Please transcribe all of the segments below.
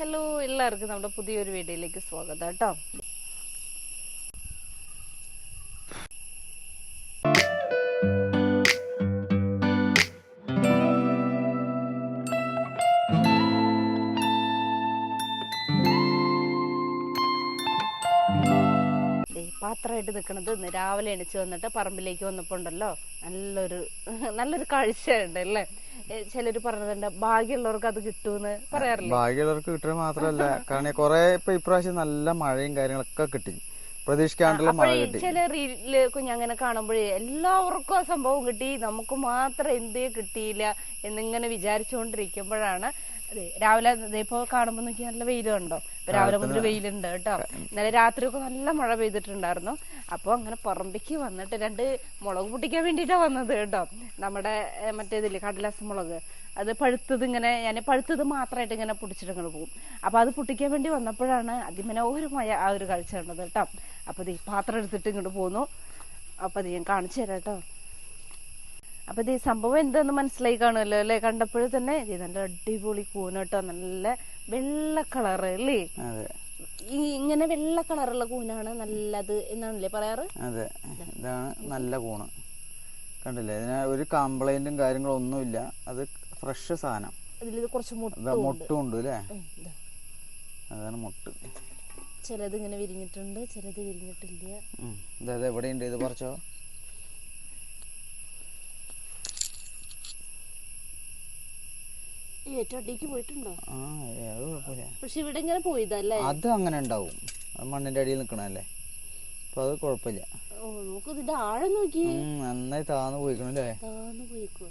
Hello എല്ലാവർക്കും നമ്മുടെ പുതിയൊരു വീഡിയോയിലേക്ക് സ്വാഗതം കേട്ടോ. പാത്രമായിട്ട് നിൽക്കുന്നത് ഇന്ന് രാവിലെ എണിച്ച് വന്നിട്ട് പറമ്പിലേക്ക് വന്നപ്പോൾ ഉണ്ടല്ലോ നല്ലൊരു നല്ലൊരു കാഴ്ചയുണ്ട് അല്ലേ ചിലര് പറഞ്ഞിട്ടുണ്ട് ഭാഗ്യമുള്ളവർക്ക് അത് കിട്ടുമെന്ന് പറയാറില്ല? ഭാഗ്യമുള്ളവർക്ക് കിട്ടുക മാത്രമല്ല കാരണം കുറെ ഇപ്പൊ ഇപ്രാവശ്യം നല്ല മഴയും കാര്യങ്ങളൊക്കെ കിട്ടി. പ്രതീക്ഷിക്കാണ്ടുള്ള മഴ കിട്ടി. ചില റീലിൽ കുഞ്ഞങ്ങനെ കാണുമ്പോഴേ എല്ലാവർക്കും ആ സംഭവം കിട്ടി നമുക്ക് മാത്രം എന്തേ കിട്ടിയില്ല എന്നിങ്ങനെ വിചാരിച്ചുകൊണ്ടിരിക്കുമ്പോഴാണ് അതെ രാവിലെ ദേ ഇപ്പൊ കാണുമ്പോ നോക്കി നല്ല വെയിലുണ്ടോ കണ്ടോ? രാവിലെ മുതൽ വെയിലുണ്ട് കേട്ടോ. ഇന്നലെ രാത്രി ഒക്കെ നല്ല മഴ പെയ്തിട്ടുണ്ടായിരുന്നു. അപ്പൊ അങ്ങനെ പറമ്പിക്ക് വന്നിട്ട് രണ്ട് മുളക് പൊട്ടിക്കാൻ വേണ്ടിട്ടാ വന്നത് കേട്ടോ. നമ്മുടെ മറ്റേതില്ലേ കടലാസ് മുളക്. അത് പഴുത്തത് ഇങ്ങനെ ഞാൻ പഴുത്തത് മാത്രമായിട്ട് ഇങ്ങനെ പൊടിച്ചിട്ട് അങ്ങനെ പോകും. അപ്പൊ അത് പൊട്ടിക്കാൻ വേണ്ടി വന്നപ്പോഴാണ് അതിമനോഹരമായ ആ ഒരു കാഴ്ച കണ്ടത് കേട്ടോ. അപ്പൊ ഈ പാത്രം എടുത്തിട്ട് ഇങ്ങോട്ട് പോന്നു. അപ്പൊ അത് ഞാൻ കാണിച്ചു തരാം കേട്ടോ. അപ്പൊ ഇത് ഈ സംഭവം എന്താന്ന് മനസ്സിലായി കാണുമല്ലോ അല്ലെ? കണ്ടപ്പോഴും തന്നെ ഇത് നല്ല അടിപൊളി കൂനട്ടോ നല്ല വെള്ള കളർ അല്ലേ? ഇങ്ങനെ വെള്ള കളറുള്ള കൂനാണ് നല്ലത് എന്നാണല്ലേ പറയാറ്? അതെ. ഇതാണ് നല്ല കൂണ്. കണ്ടില്ലേ? ഇതിന് ഒരു കംപ്ലൈന്റും കാര്യങ്ങളും ഒന്നുമില്ല. അത് ഫ്രഷ് സാധനം. ഇതിൽ കുറച്ച് മുട്ട ഉണ്ട്. അല്ലേ? അതാണ് മുട്ട്. ചിലത് ഇങ്ങനെ വിരിഞ്ഞിട്ടുണ്ട് ചിലത് വിരിഞ്ഞിട്ടില്ല. അതെ എവിടെയുണ്ട് ഇത് പറിച്ചോ? ഏറ്റവും അടിക്ക് പോയിട്ടുണ്ടോ? ആ ഏ, അത് കുഴപ്പമില്ല. പക്ഷെ ഇവിടെ ഇങ്ങനെ പോയതല്ലേ? അത് അങ്ങനെ ഉണ്ടാവും. മണ്ണിന്റെ അടിയിൽ നിക്കണല്ലേ അപ്പൊ അത് കുഴപ്പമില്ല. ഓ നോക്ക് ഇതിന്റെ ആഴം നോക്കി നന്നായി താന്ന് പോയിക്കണല്ലേ? താന്ന് പോയിക്കോ.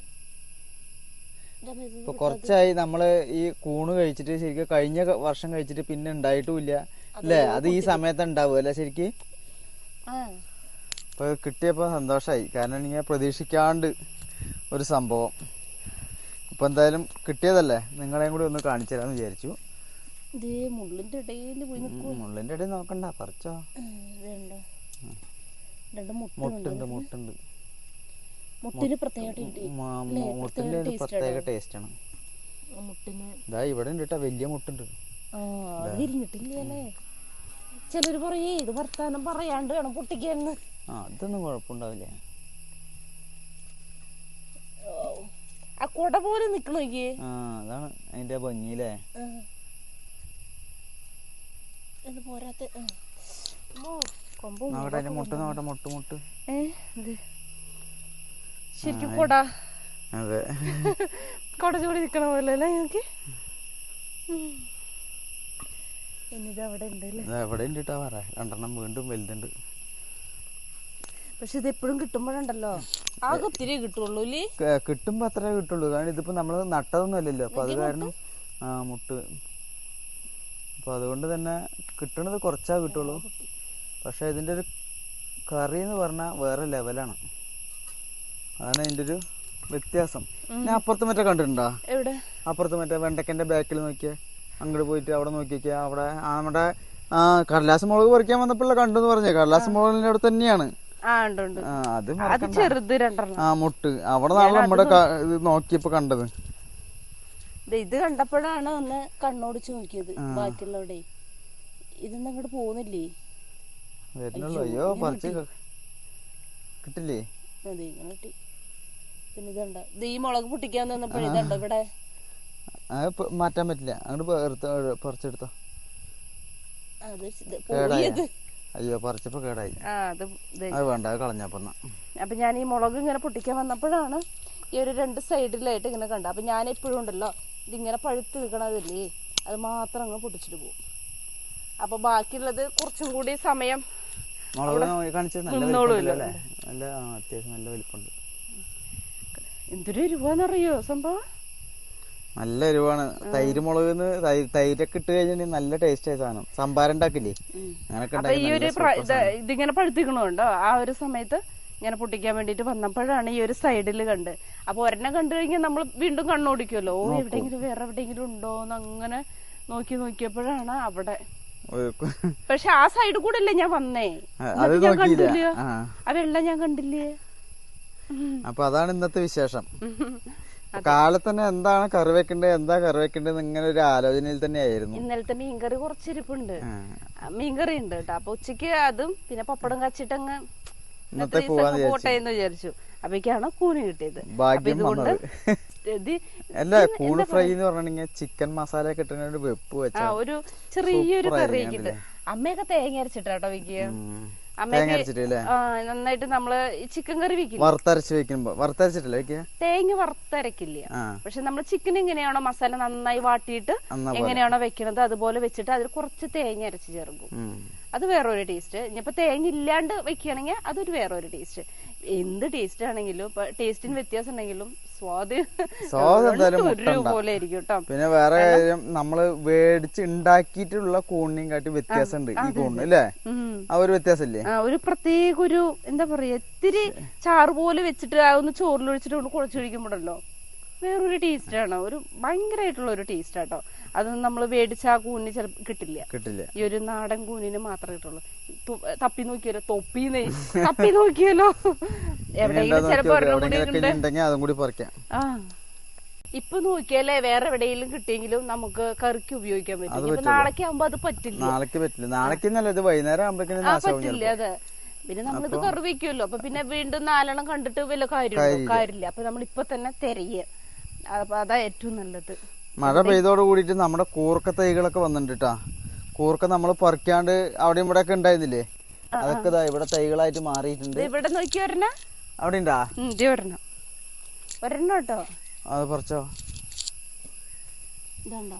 ഇപ്പൊ കുറച്ചായി നമ്മൾ ഈ കൂണ് കഴിച്ചിട്ട് ശരിക്കും കഴിഞ്ഞ വർഷം കഴിച്ചിട്ട് പിന്നെ ഉണ്ടായിട്ടുമില്ല അല്ലേ? അത് ഈ സമയത്ത് ഉണ്ടാവും അല്ലെ ശരിക്ക്? അപ്പൊ കിട്ടിയപ്പോ സന്തോഷായി. കാരണം ഇങ്ങനെ പ്രതീക്ഷിക്കാണ്ട് ഒരു സംഭവം. അപ്പൊ എന്തായാലും കിട്ടിയതല്ലേ? നിങ്ങളെയും കൂടി ഒന്ന് കാണിച്ചു തരാന്ന് വിചാരിച്ചു മുള്ളിന്റെ ഇടയിൽ പോയി മുള്ളിന്റെ ഇടയിൽ നോക്കണ്ട പറിച്ചോ. മുട്ടുണ്ട് മുട്ടുണ്ട് മുട്ടുണ്ട്. മുട്ടിന് പ്രത്യേക ടേസ്റ്റ് ആണ്. ഇതാ ഇവിടെ ഉണ്ട് കേട്ടോ വലിയ മുട്ടുണ്ട്. ചിലര് പറയേ ഇത് വർത്താനം പറയാണ്ട് വേണം പൊട്ടിക്കാന്ന്. ആ അതൊന്നും കുഴപ്പമുണ്ടാവില്ല ഓ. ആ കുട പോലെ നിക്കണോക്ക് ആ അതാണ് അതിന്റെ ഭംഗിയില്ലേ? പോരാത്ത നോക്കട്ടെ മുട്ട് നോക്കട്ടെ മുട്ട് മുട്ട്. ശരിക്കും കൊട. അതെ. കൊട ചൂടി നിക്കണ പോലെ അല്ലേ ഇനിത് അവിടെ ഉണ്ട് അല്ലേ? ഉണ്ട് കേട്ടോ പറ. രണ്ടെണ്ണം വീണ്ടും വലുതുണ്ട്. പക്ഷെ ഇത് എപ്പോഴും കിട്ടുമ്പോഴുണ്ടല്ലോ. ആകെ ഒത്തിരി കിട്ടുള്ളൂ കിട്ടുമ്പോ അത്രേ കിട്ടുള്ളൂ. കാരണം ഇതിപ്പോ നമ്മൾ നട്ടതൊന്നും അല്ലല്ലോ. അപ്പൊ അത് കാരണം ആ മുട്ട്. അപ്പൊ അതുകൊണ്ട് തന്നെ കിട്ടണത് കുറച്ചാ കിട്ടുള്ളൂ. പക്ഷെ ഇതിന്റെ ഒരു കറി എന്ന് പറഞ്ഞാൽ വേറെ ലെവലാണ്. അതാണ് അതിന്റെ ഒരു വ്യത്യാസം. ഞാൻ അപ്പുറത്ത് മറ്റേ കണ്ടിട്ടുണ്ടോ? എവിടെ? അപ്പുറത്ത് മറ്റേ വെണ്ടക്കന്റെ ബാക്കിൽ നോക്കിയേ. അങ്ങോട്ട് പോയിട്ട് അവിടെ നോക്കിയൊക്കെ. അവിടെ നമ്മുടെ കടലാസ് മുളക് പറിക്കാൻ വന്നപ്പോഴുള്ള കണ്ടു എന്ന് പറഞ്ഞേ. കടലാസ് മുളകിന്റെ അവിടെ തന്നെയാണ്. അത് അത് മറക്കണ്ട. ചെറുത് രണ്ടെണ്ണം. ആ മുട്ട്. അവിടെ നമ്മുടെ ഇത് നോക്കിയപ്പോ കണ്ടത്. ഇത് കണ്ടപ്പോഴാണ് ഒന്ന് കണ്ണോടിച്ച് നോക്കിയത് ബാക്കിയുള്ളവിടെ. ഇതൊന്നും അങ്ങോട്ട് പോകുന്നില്ലേ വരുന്നുള്ളൂ. അയ്യോ പറിച്ച് കിട്ടില്ലേ? അതെ ഇങ്ങനെ കിട്ടി. പിന്നെ ഇതുണ്ട് ഇത് ഈ മുളക് പൊട്ടിക്കാൻ തന്നപ്പോഴേ ഇതുണ്ട് ഇവിടെ? മാറ്റാൻ പറ്റില്ല. അങ്ങോട്ട് പറിച്ചെടുത്തോ. അത് പോയത് അയ്യോ പറിച്ചപ്പോ കേടായി. അത് വേണ്ട അത് കളഞ്ഞപ്പോ എന്നാ. അപ്പൊ ഞാൻ ഈ മുളക് ഇങ്ങനെ പൊട്ടിക്കാൻ വന്നപ്പോഴാണ് ഈ ഒരു രണ്ട് സൈഡിലായിട്ട് ഇങ്ങനെ കണ്ട അപ്പൊ ഞാൻ എപ്പോഴും ഉണ്ടല്ലോ ഇതിങ്ങനെ പഴുത്ത് നിൽക്കണതല്ലേ അത് മാത്രം അങ്ങ് പൊട്ടിച്ചിട്ട് പോകും. അപ്പൊ ബാക്കിയുള്ളത് കുറച്ചും കൂടി സമയം എന്തൊരു രൂപന്നറിയോ സംഭവം? നല്ല എരിവാണ്. തൈര് മുളക് തൈരൊക്കെ ഇട്ട് കഴിഞ്ഞാൽ നല്ല ടേസ്റ്റ് ആയ സാധനം. സംഭാരം ഉണ്ടാക്കില്ലേ? അങ്ങനൊക്കെ അപ്പൊ ഈ ഒരു ഇതിങ്ങനെ പഴുത്തിക്കണുണ്ടോ? ആ ഒരു സമയത്ത് ഇങ്ങനെ പൊട്ടിക്കാൻ വേണ്ടിട്ട് വന്നപ്പോഴാണ് ഈ ഒരു സൈഡിൽ കണ്ട്. അപ്പൊ ഒരെണ്ണം കണ്ടു കഴിഞ്ഞാൽ നമ്മൾ വീണ്ടും കണ്ണോടിക്കുമല്ലോ ഓ എവിടെയെങ്കിലും വേറെ എവിടെയെങ്കിലും ഉണ്ടോ എന്ന് അങ്ങനെ നോക്കി നോക്കിയപ്പോഴാണ് അവിടെ. പക്ഷെ ആ സൈഡ് കൂടെ അല്ലേ ഞാൻ വന്നേ. ഞാൻ കണ്ടില്ല? ആ. വെള്ളം ഞാൻ കണ്ടില്ലേ? അപ്പൊ അതാണ് ഇന്നത്തെ വിശേഷം. അപ്പൊ കാലത്ത് തന്നെ എന്താണ് കറി വെക്കേണ്ടത് എന്താ കറി വെക്കേണ്ടത് ഇങ്ങനെ ഒരു ആലോചനയിൽ തന്നെ ആയിരുന്നു ഇന്നലത്തെ മീൻകറി കുറച്ചിരിപ്പുണ്ട്. മീൻകറി ഉണ്ട് കേട്ടോ. അപ്പൊ ഉച്ചയ്ക്ക് അതും പിന്നെ പപ്പടം കച്ചിട്ടങ്ങ് ഇന്നത്തെ പോട്ടെ എന്ന് വിചാരിച്ചു. അപ്പൊക്കാണ് കൂന് കിട്ടിയത്. ഭാഗ്യം അല്ല കൂണ് ഫ്രൈ എന്ന് പറഞ്ഞിട്ടുണ്ടെങ്കിൽ ചിക്കൻ മസാല കിട്ടുന്ന ഒരു വെപ്പ് വെച്ചാ ഒരു ചെറിയൊരു കറി അമ്മയൊക്കെ തേങ്ങ അരച്ചിട്ടാട്ടോ വെക്കുക നന്നായിട്ട് നമ്മൾ ചിക്കൻ കറി വെക്കും വറുത്തരച്ച് വെക്കുമ്പോ വറുത്തരച്ചിട്ടില്ല വെക്കുക തേങ്ങ വറുത്തരക്കില്ല. പക്ഷെ നമ്മൾ ചിക്കൻ എങ്ങനെയാണോ മസാല നന്നായി വാട്ടിയിട്ട് എങ്ങനെയാണോ വെക്കണത് അതുപോലെ വെച്ചിട്ട് അതിൽ കുറച്ച് തേങ്ങ അരച്ച് ചേർക്കും. അത് വേറൊരു ടേസ്റ്റ് ഇനിയിപ്പോ തേങ്ങ ഇല്ലാണ്ട് വെക്കുകയാണെങ്കിൽ അതൊരു വേറൊരു ടേസ്റ്റ് എന്ത് ടേസ്റ്റ് ആണെങ്കിലും ടേസ്റ്റിന് വ്യത്യാസം ഉണ്ടെങ്കിലും സ്വാദ് സ്വാദ് എന്തായാലും ഒരുപോലെ ആയിരിക്കും കേട്ടോ പിന്നെ വേറെ കാര്യം നമ്മൾ മേടിച്ച് ഉണ്ടാക്കിയിട്ടുള്ള കൂണിനെയും കാട്ടി വ്യത്യാസമുണ്ട് ഈ കൂണ് അല്ലേ? ആ ഒരു വ്യത്യാസമില്ലേ? ആ, ഒരു പ്രത്യേക ഒരു എന്താ പറയാ ഇത്തിരി ചാറ് പോലെ വെച്ചിട്ട് ആ ഒന്ന് ചോറിലൊഴിച്ചിട്ട് കൊണ്ട് കുഴച്ച് കഴിക്കുമ്പോഴല്ലോ. വേറൊരു ടേസ്റ്റ് ആണ്. ഒരു ഭയങ്കരമായിട്ടുള്ള ഒരു ടേസ്റ്റ് ആട്ടോ. അതൊന്നും നമ്മൾ മേടിച്ച ആ കൂനിന് ചിലപ്പോൾ കിട്ടില്ല. കിട്ടില്ല. ഈ ഒരു നാടൻ കൂനിന് മാത്രമേ കിട്ടുള്ളൂ. തപ്പി നോക്കിയാലോ തൊപ്പി തപ്പി നോക്കിയാലോ എവിടെയെങ്കിലും ചിലപ്പോ അതും ആ. ഇപ്പൊ നോക്കിയാലേ വേറെ എവിടെയെങ്കിലും കിട്ടിയെങ്കിലും നമുക്ക് കറിക്ക് ഉപയോഗിക്കാൻ പറ്റും. ഇപ്പൊ നാളേക്ക് ആകുമ്പോ അത് പറ്റില്ല. നാളേക്ക് പറ്റില്ല. നാളേക്ക് ഇത് വൈകുന്നേരം ആകുമ്പോഴേക്കും അതെ. പിന്നെ നമ്മളിത് കറി വെക്കുമല്ലോ. അപ്പൊ പിന്നെ വീണ്ടും നാലെണ്ണം കണ്ടിട്ട് വല്ല കാര്യമുണ്ടോ? കാര്യമില്ല. അപ്പൊ നമ്മൾ ഇപ്പൊ തന്നെ തിരയുക. അപ്പൊ അതാ ഏറ്റവും നല്ലത്. മഴ പെയ്തോട് കൂടിയിട്ട് നമ്മുടെ കൂർക്ക തൈകളൊക്കെ വന്നിട്ടുണ്ട് കൂർക്ക നമ്മൾ പറിക്കാണ്ട് അവിടെ ഇവിടെ ഒക്കെ ഉണ്ടായിരുന്നില്ലേ അതൊക്കെ ഇതാ ഇവിടെ തൈകളായിട്ട് മാറിയിട്ടുണ്ട്. ഇവിടെ നോക്കി വരണ അവിടെ ഉണ്ടാ ഒരെണ്ണം. ഒരെണ്ണം കേട്ടോ അത് പറിച്ചോ. ഇതുണ്ടോ?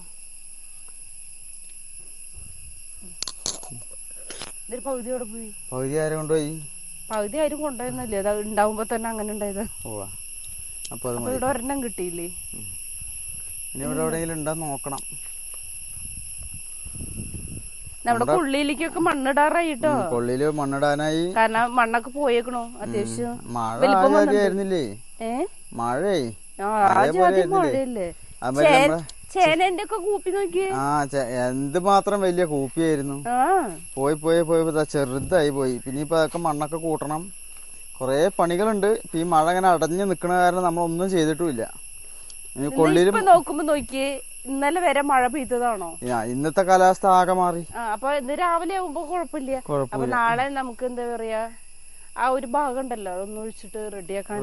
ഇതൊരു പകുതിയോടെ പോയി? പകുതി ആരും കൊണ്ടുപോയി? പകുതി ആരും കൊണ്ടുപോയെന്നല്ലേ അത് ഉണ്ടാവുമ്പോ തന്നെ അങ്ങനെ ഉണ്ടായത്. പോവാ അപ്പൊ അത് മതി ഇവിടെ ഒരെണ്ണം കിട്ടിയില്ലേ? ഇനി ഇവിടെ എവിടെയെങ്കിലും ഉണ്ടോ നോക്കണം. നമ്മുടെ കുള്ളിയിലേക്കൊക്കെ മണ്ണിടാറായിട്ടോ? കൊള്ളിയിൽ മണ്ണിടാനായി. കാരണം മണ്ണൊക്കെ പോയേക്കണോ അത്യാവശ്യം. മഴ ആയിരുന്നില്ലേ? മഴേ മഴയല്ലേ? ചേനന്റെ ഒക്കെ കൂപ്പി നോക്കിയേ? ആ എന്ത് മാത്രം വലിയ കൂപ്പിയായിരുന്നു. പോയി പോയി പോയി ചെറുതായി പോയി. പിന്നെ ഇപ്പൊ അതൊക്കെ മണ്ണൊക്കെ കൂട്ടണം. കുറേ പണികളുണ്ട്. ഇപ്പൊ ഈ മഴ അങ്ങനെ അടഞ്ഞു നിക്കണ കാരണം നമ്മളൊന്നും ചെയ്തിട്ടുമില്ല. കൊള്ളിയിലും നോക്കുമ്പോ നോക്കിയേ ഇന്നലെ വരെ മഴ പെയ്തതാണോ? ഇന്നത്തെ കാലാവസ്ഥ ആകെ മാറി. അപ്പൊ ഇന്ന് രാവിലെ ആകുമ്പോ കുഴപ്പമില്ല. അപ്പൊ നാളെ നമുക്ക് എന്താ പറയാ ആ ഒരു ഭാഗം ഉണ്ടല്ലോ ഒന്ന് ഒഴിച്ചിട്ട് റെഡിയാക്കാൻ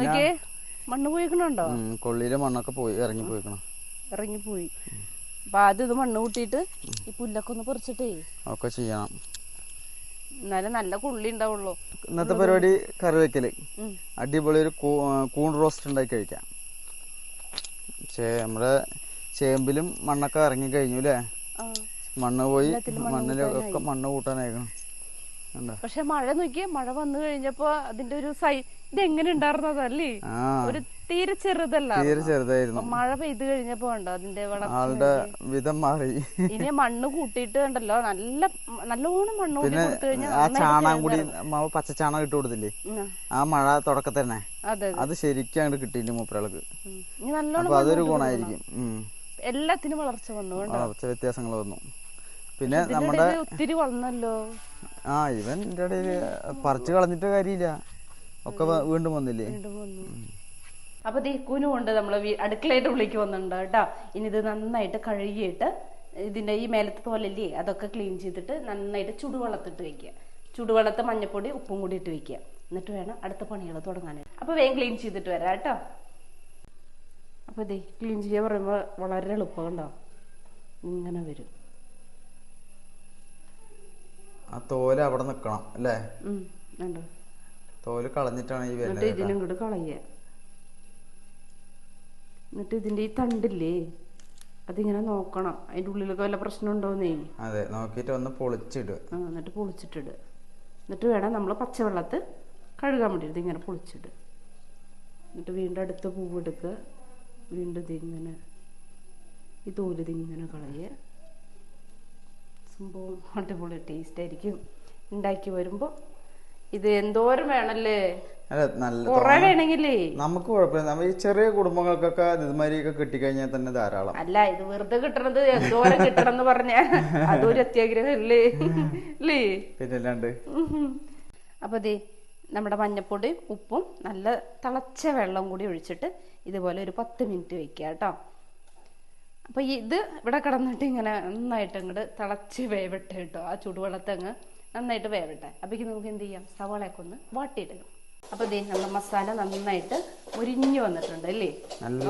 നോക്കിയേ മണ്ണ് പോയിക്കണുണ്ടോ? കൊള്ളിയിലെ മണ്ണൊക്കെ പോയി ഇറങ്ങി പോയിക്കണം. ഇറങ്ങിപ്പോയി. അപ്പൊ ആദ്യം ഇത് മണ്ണ് കൂട്ടിയിട്ട് ഈ പുല്ലൊക്കെ ഒന്ന് പറിച്ചിട്ടേ. ഒക്കെ ചെയ്യണം. എന്നാലേ നല്ല കുള്ളി ഉണ്ടാവുള്ളൂ. ഇന്നത്തെ പരിപാടി കറി വെക്കൽ. അടിപൊളി ഒരു കൂൺ റോസ്റ്റ് ഉണ്ടാക്കി കഴിക്കാം. നമ്മുടെ ചേമ്പിലും മണ്ണൊക്കെ ഇറങ്ങി കഴിഞ്ഞു അല്ലേ? മണ്ണ് പോയി മണ്ണിലൊക്കെ മണ്ണ് കൂട്ടാനായിരിക്കണം പക്ഷെ മഴ നോക്കിയ മഴ വന്നു കഴിഞ്ഞപ്പോ അതിന്റെ ഒരു സൈ ഇത് എങ്ങനെ ഉണ്ടായിരുന്നതല്ലേ ഒരു തീരെ ചെറുതല്ല തീരെ ചെറുതായിരുന്നു. മഴ പെയ്തു കഴിഞ്ഞപ്പോ ഉണ്ടോ അതിന്റെ ആളുടെ വിധം മാറി. ഇനി മണ്ണ് കൂട്ടിയിട്ട് കണ്ടല്ലോ നല്ല നല്ലോണം മണ്ണ് കൂട്ടി കൊടുത്തു കഴിഞ്ഞാൽ ആ ചാണകം കൂടി മാവ് പച്ച ചാണകം ഇട്ട് കൊടുത്തില്ലേ? ആ. മഴ തുടക്കത്തിൽ തന്നെ അതെ. ശരിക്കും അങ്ങോട്ട് കിട്ടിയില്ല മൂപ്പരാൾക്ക് അപ്പൊ അതൊരു ഗുണമായിരിക്കും എല്ലാത്തിനും വളർച്ച വന്നു വളർച്ച വ്യത്യാസങ്ങൾ വന്നു. പിന്നെ നമ്മുടെ ഒത്തിരി വളർന്നല്ലോ. ആ ഇവൻ ഇടയിൽ പറിച്ചു കളഞ്ഞിട്ട് കാര്യമില്ല. ഒക്കെ വീണ്ടും വന്നില്ലേ? വീണ്ടും ദേ അപ്പൊ ദീക്കൂനും കൊണ്ട് നമ്മൾ അടുക്കളയുടെ ഉള്ളിലേക്ക് വന്നിട്ടുണ്ട് കേട്ടോ. ഇനി ഇത് നന്നായിട്ട് കഴുകിയിട്ട് ഇതിന്റെ ഈ മേലത്തെ തോലല്ലേ അതൊക്കെ ക്ലീൻ ചെയ്തിട്ട് നന്നായിട്ട് ചുടുവെള്ളത്തിട്ട് വെക്കുക. ചുടുവെള്ളത്ത് മഞ്ഞപ്പൊടി ഉപ്പും കൂടി ഇട്ട് വെക്കുക. എന്നിട്ട് വേണം അടുത്ത പണികൾ തുടങ്ങാനായിട്ട്. അപ്പൊ വേഗം ക്ലീൻ ചെയ്തിട്ട് വരാം കേട്ടോ. അപ്പൊ ഇതേ ക്ലീൻ ചെയ്യാൻ പറയുമ്പോ വളരെ എളുപ്പമുണ്ടോ? ഇങ്ങനെ വരും. ആ തോൽ അവിടെ നിക്കണം അല്ലേ? തോൽ കളഞ്ഞിട്ടാണ് ഈ ഇതിനും കൂടെ കളയുക. എന്നിട്ട് ഇതിന്റെ ഈ തണ്ടില്ലേ അതിങ്ങനെ നോക്കണം. അതിന്റെ ഉള്ളിലൊക്കെ വല്ല പ്രശ്നം ഉണ്ടോന്നേ അതെ നോക്കിയിട്ട് ഒന്ന് പൊളിച്ചിടുക. ആ എന്നിട്ട് പൊളിച്ചിട്ടിട് എന്നിട്ട് വേണം നമ്മൾ പച്ചവെള്ളത്ത് കഴുകാൻ വേണ്ടി ഇങ്ങനെ പൊളിച്ചിട്ട് എന്നിട്ട് വീണ്ടും അടുത്ത പൂവെടുക്കുക വീണ്ടും ഇതിങ്ങനെ ഈ തോലിതിങ്ങനെ കളയുക. സംഭവം അടിപൊളി ടേസ്റ്റ് ആയിരിക്കും. ഉണ്ടാക്കി വരുമ്പോൾ ഇത് എന്തോരം വേണല്ലേ? നമുക്ക് കുഴപ്പമില്ല. നമ്മ ഈ ചെറിയ കുടുംബങ്ങൾക്കൊക്കെ ഇതുമാതിരിയൊക്കെ കിട്ടിക്കഴിഞ്ഞാൽ തന്നെ ധാരാളം. അല്ല ഇത് വെറുതെ കിട്ടണത് എന്തോരം കിട്ടണം പറഞ്ഞ. അതൊരു അത്യാഗ്രഹം അല്ലേ അപ്പൊ ദേ നമ്മുടെ മഞ്ഞപ്പൊടി ഉപ്പും നല്ല തിളച്ച വെള്ളം കൂടി ഒഴിച്ചിട്ട് ഇതുപോലെ ഒരു പത്ത് മിനിറ്റ് വെക്കുക കേട്ടോ. അപ്പോൾ ഇത് ഇവിടെ കിടന്നിട്ട് ഇങ്ങനെ നന്നായിട്ട് അങ്ങോട്ട് തിളച്ച് വേവട്ടെ കേട്ടോ. ആ ചൂടുവെള്ളത്തെ അങ്ങ് നന്നായിട്ട് വേവട്ടെ. അപ്പൊ നമുക്ക് എന്ത് ചെയ്യാം? സവാളയൊക്കെ ഒന്ന് വാട്ടിയിടണം. അപ്പോൾ ദേ നമ്മുടെ മസാല നന്നായിട്ട് മുരിഞ്ഞു വന്നിട്ടുണ്ട് അല്ലേ?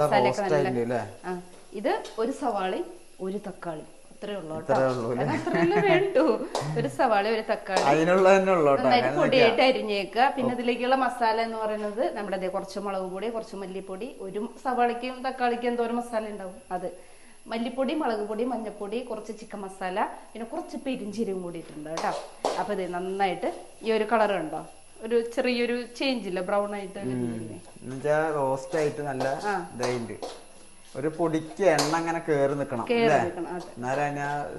മസാലയൊക്കെ ആ ഇത് ഒരു സവാളയും ഒരു തക്കാളി. അത്രേ ഉള്ളൂ കേട്ടോ. ഇത്രേ ഉള്ളൂ അത്രയല്ലേ വേണ്ടു. ഒരു സവാള ഒരു തക്കാളി. അതിനുള്ള തന്നെ ഉള്ളു പൊടിയായിട്ട് അരിഞ്ഞേക്കുക. പിന്നെ ഇതിലേക്കുള്ള മസാല എന്ന് പറയുന്നത് നമ്മുടെ ദേ കുറച്ച് മുളക് പൊടി കുറച്ച് മല്ലിപ്പൊടി ഒരു സവാളയ്ക്കും തക്കാളിക്കും എന്തോരം മസാല ഉണ്ടാവും? അത്. മല്ലിപ്പൊടി മുളക് പൊടി മഞ്ഞപ്പൊടി കുറച്ച് ചിക്കൻ മസാല പിന്നെ കുറച്ച് പെരിഞ്ചീരും കൂടി ഇട്ടിട്ടുണ്ട് കേട്ടോ. അപ്പൊ ഇത് നന്നായിട്ട് ഈ ഒരു കളർ ഉണ്ടോ ഒരു ചെറിയൊരു ചേഞ്ച് ഇല്ല? ബ്രൗൺ ആയിട്ട്? എന്നുവെച്ചാ റോസ്റ്റ് ആയിട്ട് നല്ല ഇതായിട്ട് ഒരു പൊടിക്ക് എണ്ണ അങ്ങനെ കേറി നിക്കണം എന്നാലേ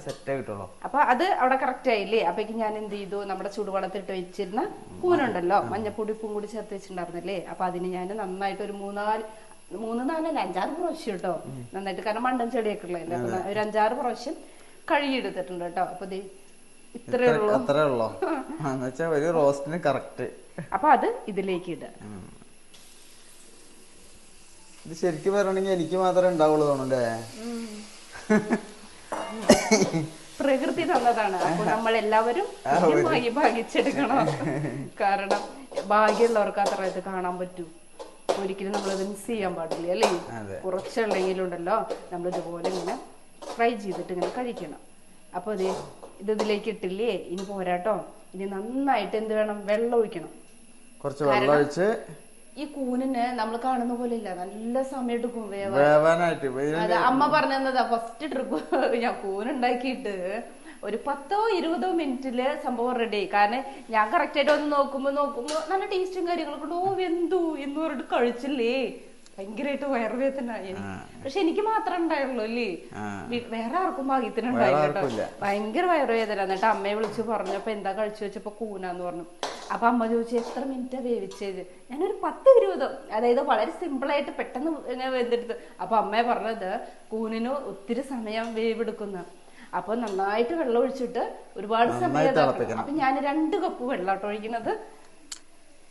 സെറ്റ് കിട്ടുള്ളൂ. അപ്പൊ അത് അവിടെ കറക്റ്റ് ആയില്ലേ? അപ്പേക്ക് ഞാൻ എന്ത് ചെയ്തു? നമ്മുടെ ചൂടുവെള്ളത്തിട്ട് വെച്ചിരുന്ന കൂനുണ്ടല്ലോ മഞ്ഞപ്പൊടി ഉപ്പും കൂടി ചേർത്ത് വെച്ചിട്ടുണ്ടായിരുന്നില്ലേ? അപ്പൊ അതിന് ഞാൻ നന്നായിട്ട് ഒരു മൂന്നാൽ മൂന്ന് നാലല്ല അഞ്ചാറ് പ്രാവശ്യം കേട്ടോ നന്നായിട്ട് കാരണം മണ്ടൻ ചെടിയൊക്കെ ഉള്ളതല്ലേ? അപ്പൊ ഒരു അഞ്ചാറ് പ്രാവശ്യം കഴുകിയെടുത്തിട്ടുണ്ട് കേട്ടോ അപ്പൊ ദേ ഇത്രേ ഉള്ളൂ. അത്രേ ഉള്ളൂ? എന്നുവെച്ചാ ഒരു റോസ്റ്റിന് കറക്റ്റ്. അപ്പൊ അത് ഇതിലേക്ക് ഇടുക. ഇത് ശരിക്കും പറയണെങ്കിൽ എനിക്ക് മാത്രമേ ഉണ്ടാവുള്ളൂ തോന്നണ്ടേ പ്രകൃതി തന്നതാണ്. അപ്പൊ നമ്മൾ എല്ലാവരും ഭാഗിച്ചെടുക്കണം. കാരണം ഭാഗ്യമുള്ളവർക്ക് അത്ര ഇത് കാണാൻ പറ്റൂ. ഒരിക്കലും നമ്മളത് മിസ് ചെയ്യാൻ പാടില്ല അല്ലേ? കുറച്ചുള്ളെങ്കിലുണ്ടല്ലോ നമ്മൾ ഇതുപോലെ ഇങ്ങനെ ഫ്രൈ ചെയ്തിട്ട് ഇങ്ങനെ കഴിക്കണം. അപ്പൊ ഇത് ഇത് ഇതിലേക്ക് ഇട്ടില്ലേ ഇനി പോരാട്ടോ. ഇനി നന്നായിട്ട് എന്ത് വേണം? വെള്ളം ഒഴിക്കണം. കുറച്ച് വെള്ളം ഒഴിച്ച് ഈ കൂനിന് നമ്മൾ കാണുന്ന പോലെ ഇല്ല. നല്ല സമയം എടുക്കും വേവാനായിട്ട് അമ്മ പറഞ്ഞു ഫസ്റ്റ് ട്രിപ്പ് ഞാൻ കൂനുണ്ടാക്കിയിട്ട് ഒരു പത്തോ ഇരുപതോ മിനിറ്റിൽ സംഭവം റെഡി കാരണം ഞാൻ കറക്റ്റ് ആയിട്ട് ഒന്ന് നോക്കുമ്പോ നോക്കുമ്പോ നല്ല ടേസ്റ്റും കാര്യങ്ങളൊക്കെ ഓ എന്തു? എന്ന് പറഞ്ഞിട്ട് കഴിച്ചില്ലേ? ഭയങ്കരമായിട്ട് വയറുവേദന പക്ഷെ എനിക്ക് മാത്രമേ ഉണ്ടായുള്ളൂ അല്ലേ വേറെ ആർക്കും ഭാഗ്യത്തിനുണ്ടായി വേറെ കേട്ടോ. ഭയങ്കര വയറുവേദന എന്നിട്ട് അമ്മയെ വിളിച്ച് പറഞ്ഞപ്പോ എന്താ കഴിച്ചു വെച്ചപ്പോ കൂനാന്ന് പറഞ്ഞു. അപ്പൊ അമ്മ ചോദിച്ചു എത്ര മിനിറ്റാ വേവിച്ചത്? ഞാനൊരു പത്ത് വിരോധം അതായത് വളരെ സിമ്പിൾ ആയിട്ട് പെട്ടെന്ന് ഇങ്ങനെ വെന്തെടുത്ത്. അപ്പൊ അമ്മയെ പറഞ്ഞത് കൂനിന് ഒത്തിരി സമയം വേവെടുക്കുന്ന. അപ്പൊ നന്നായിട്ട് വെള്ളം ഒഴിച്ചിട്ട് ഒരുപാട് സമയം അപ്പൊ ഞാൻ രണ്ട് കപ്പ് വെള്ളം ഒഴിക്കുന്നത്.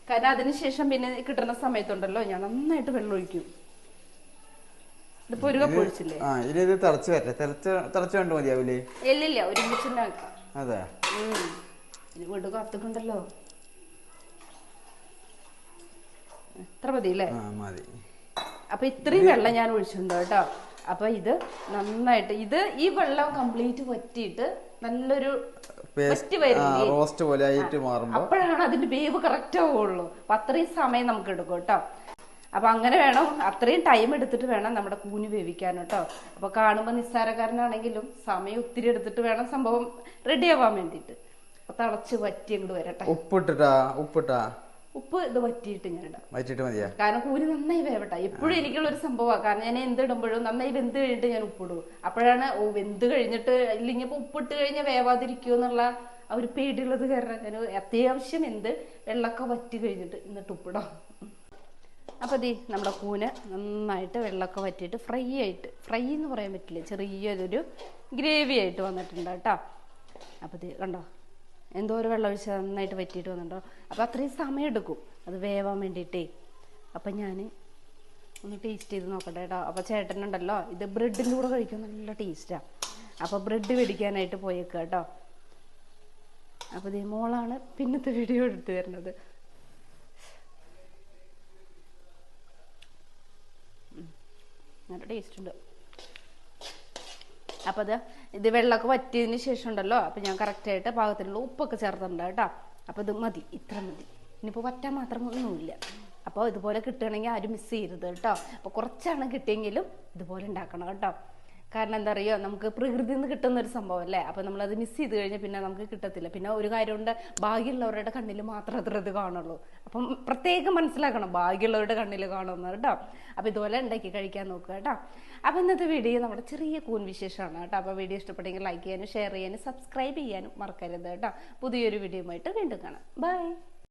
കാരണം അതിനുശേഷം പിന്നെ കിട്ടുന്ന സമയത്തുണ്ടല്ലോ ഞാൻ നന്നായിട്ട് വെള്ളം ഒഴിക്കും. ഇതിപ്പോ ഒരു കപ്പ് ഒഴിച്ചില്ലേ? ആ ഇനി ഇത് തിളച്ച് വരട്ടെ. തിളച്ച് തിളച്ച് കണ്ടു മതിയാവില്ലേ? ഇല്ലില്ല ഒരുമിച്ച് തന്നെ വെക്കാം. അതെ. വീട് മതി അല്ലേ മതി. അപ്പൊ ഇത്രയും വെള്ളം ഞാൻ ഒഴിച്ചിട്ടുണ്ട് കേട്ടോ. അപ്പൊ ഇത് നന്നായിട്ട് ഇത് ഈ വെള്ളം കംപ്ലീറ്റ് വറ്റിയിട്ട് നല്ലൊരു റോസ്റ്റ് പോലെ ആയിട്ട് മാറുമ്പോൾ അപ്പോഴാണ് അതിന്റെ വേവ് കറക്റ്റ് ആവുള്ളൂ. അപ്പൊ അത്രയും സമയം നമുക്ക് എടുക്കും കേട്ടോ. അപ്പൊ അങ്ങനെ വേണം അത്രയും ടൈം എടുത്തിട്ട് വേണം നമ്മുടെ കൂന് വേവിക്കാൻ കേട്ടോ. അപ്പൊ കാണുമ്പോൾ നിസ്സാരക്കാരനാണെങ്കിലും സമയം ഒത്തിരി എടുത്തിട്ട് വേണം സംഭവം റെഡി ആവാൻ വേണ്ടിയിട്ട്. അപ്പൊ തിളച്ച് വറ്റി അങ്ങോട്ട് വരട്ടെ. ഉപ്പിട്ടിട്ടാ ഉപ്പിട്ടാ. ഉപ്പ് ഇത് വറ്റിയിട്ട് ഞാൻ ഇടാം. മതിയാ? കാരണം കൂരി നന്നായി വേവട്ടെ. എപ്പോഴും എനിക്കുള്ള ഒരു സംഭവമാണ് കാരണം ഞാൻ എന്തിടുമ്പോഴും നന്നായി വെന്ത് കഴിഞ്ഞിട്ട് ഞാൻ ഉപ്പിടും അപ്പോഴാണ് ഓ വെന്ത് കഴിഞ്ഞിട്ട് ഇല്ലെങ്കിൽ ഇപ്പൊ ഉപ്പിട്ട് കഴിഞ്ഞാൽ വേവാതിരിക്കുമോ എന്നുള്ള ആ ഒരു പേടിയുള്ളത് കാരണം ഞാൻ അത്യാവശ്യം എന്ത് വെള്ളമൊക്കെ വറ്റി കഴിഞ്ഞിട്ട് എന്നിട്ട് ഉപ്പിടാം അപ്പൊ ദേ നമ്മുടെ കൂന് നന്നായിട്ട് വെള്ളമൊക്കെ വറ്റിയിട്ട് ഫ്രൈ ആയിട്ട് ഫ്രൈ എന്ന് പറയാൻ പറ്റില്ല. ചെറിയൊരു ഗ്രേവി ആയിട്ട് വന്നിട്ടുണ്ട് കേട്ടോ. അപ്പൊ ദേ കണ്ടോ? എന്തോ ഒരു വെള്ളം ഒഴിച്ച് നന്നായിട്ട് വറ്റിയിട്ട് വന്നിട്ടുണ്ടോ അപ്പോൾ അത്രയും സമയം എടുക്കും അത് വേവാൻ വേണ്ടിയിട്ടേ. അപ്പം ഞാൻ ഒന്ന് ടേസ്റ്റ് ചെയ്ത് നോക്കട്ടെ കേട്ടോ അപ്പോൾ ചേട്ടനുണ്ടല്ലോ ഇത് ബ്രെഡിന്റെ കൂടെ കഴിക്കാൻ നല്ല ടേസ്റ്റാണ് അപ്പോൾ ബ്രെഡ് മേടിക്കാനായിട്ട് പോയേക്കുക കേട്ടോ അപ്പോൾ ദേ മോളാണ് പിന്നത്തെ വീഡിയോ എടുത്തു വരുന്നത് നല്ല ടേസ്റ്റ് ഉണ്ട്. അപ്പൊ അത് ഇത് വെള്ളമൊക്കെ വറ്റിയതിന് ശേഷം ഉണ്ടല്ലോ അപ്പൊ ഞാൻ കറക്റ്റ് ആയിട്ട് പാകത്തിനുള്ള ഉപ്പൊക്കെ ചേർത്തിട്ടുണ്ട് കേട്ടോ. അപ്പൊ ഇത് മതി ഇത്ര മതി. ഇനിയിപ്പോ വറ്റാൻ മാത്രം ഒന്നുമില്ല. അപ്പോൾ ഇതുപോലെ കിട്ടുകയാണെങ്കിൽ ആരും മിസ് ചെയ്യരുത് കേട്ടോ. അപ്പോൾ കുറച്ചാണ് കിട്ടിയെങ്കിലും ഇതുപോലെ ഉണ്ടാക്കണം കേട്ടോ. കാരണം എന്താ പറയുക നമുക്ക് പ്രകൃതി നിന്ന് കിട്ടുന്ന ഒരു സംഭവം അല്ലേ? അപ്പോൾ അത് മിസ് ചെയ്ത് കഴിഞ്ഞാൽ പിന്നെ നമുക്ക് കിട്ടത്തില്ല. പിന്നെ ഒരു കാര്യമുണ്ട് ഭാഗ്യമുള്ളവരുടെ കണ്ണിൽ മാത്രമേ അത്ര ഇത് കാണുള്ളൂ. അപ്പം പ്രത്യേകം മനസ്സിലാക്കണം ഭാഗ്യമുള്ളവരുടെ കണ്ണിൽ കാണുന്നത് കേട്ടോ. അപ്പോൾ ഇതുപോലെ ഉണ്ടാക്കി കഴിക്കാൻ നോക്കുക കേട്ടോ. അപ്പോൾ ഇന്നത്തെ വീഡിയോ നമ്മുടെ ചെറിയ കൂൻ വിശേഷമാണ് കേട്ടോ. അപ്പോൾ വീഡിയോ ഇഷ്ടപ്പെട്ടെങ്കിൽ ലൈക്ക് ചെയ്യാനും ഷെയർ ചെയ്യാനും സബ്സ്ക്രൈബ് ചെയ്യാനും മറക്കരുത് കേട്ടോ. പുതിയൊരു വീഡിയോയുമായിട്ട് വീണ്ടും കാണാം. ബൈ